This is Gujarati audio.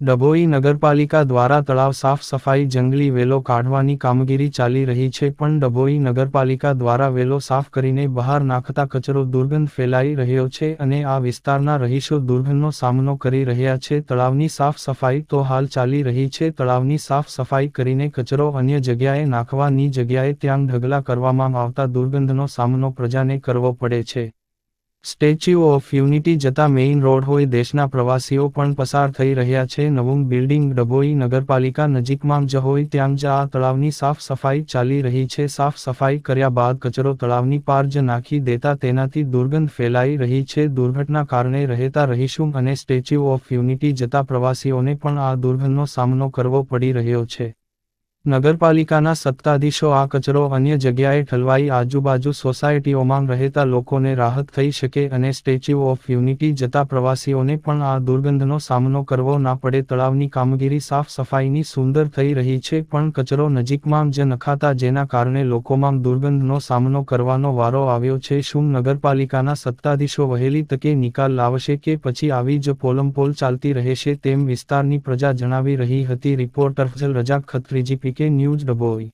ડભોઈ નગરપાલિકા દ્વારા તળાવ સાફ સફાઈ જંગલી વેલો કાઢવાની કામગીરી ચાલી રહી છે પણ ડભોઈ નગરપાલિકા દ્વારા વેલો સાફ કરીને બહાર નાખતા કચરો દુર્ગંધ ફેલાઈ રહ્યો છે અને આ વિસ્તારના રહીશો દુર્ગંધનો સામનો કરી રહ્યા છે. તળાવની સાફ સફાઈ તો હાલ ચાલી રહી છે. તળાવની સાફ સફાઈ કરીને કચરો અન્ય જગ્યાએ નાખવાની જગ્યાએ ત્યાં ઢગલા કરવામાં આવતા દુર્ગંધનો સામનો પ્રજાને કરવો પડે છે. સ્ટેચ્યુ ઓફ યુનિટી જતા મેઇન રોડ હોય દેશના પ્રવાસીઓ પણ પસાર થઈ રહ્યા છે. નવું બિલ્ડિંગ ડભોઈ નગરપાલિકા નજીકમાં જ હોય ત્યાં જ આ તળાવની સાફ સફાઈ ચાલી રહી છે. સાફ સફાઈ કર્યા બાદ કચરો તળાવની પાર જ નાખી દેતા તેનાથી દુર્ગંધ ફેલાઈ રહી છે. દુર્ઘટના કારણે રહેતા રહીશું અને સ્ટેચ્યુ ઓફ યુનિટી જતા પ્રવાસીઓને પણ આ દુર્ગંધનો સામનો કરવો પડી રહ્યો છે. નગરપાલિકાના સત્તાધીશો આ કચરો અન્ય જગ્યાએ ઠલવાઈ આજુબાજુ સોસાયટીઓમાં રહેતા લોકોને રાહત થઈ શકે અને સ્ટેચ્યુ ઓફ યુનિટી જતા પ્રવાસીઓને પણ આ દુર્ગંધનો સામનો કરવો ના પડે. તળાવની કામગીરી સાફ સફાઈની સુંદર થઈ રહી છે, પણ કચરો નજીકમાં જ નખાતા જેના કારણે લોકોમાં દુર્ગંધનો સામનો કરવાનો વારો આવ્યો છે. શું નગરપાલિકાના સત્તાધીશો વહેલી તકે નિકાલ લાવશે કે પછી આવી જ પોલમપોલ ચાલતી રહેશે તેમ વિસ્તારની પ્રજા જણાવી રહી હતી. રિપોર્ટર રજાક ખત્રીજી అందుకే న్యూజ్ డబోయ్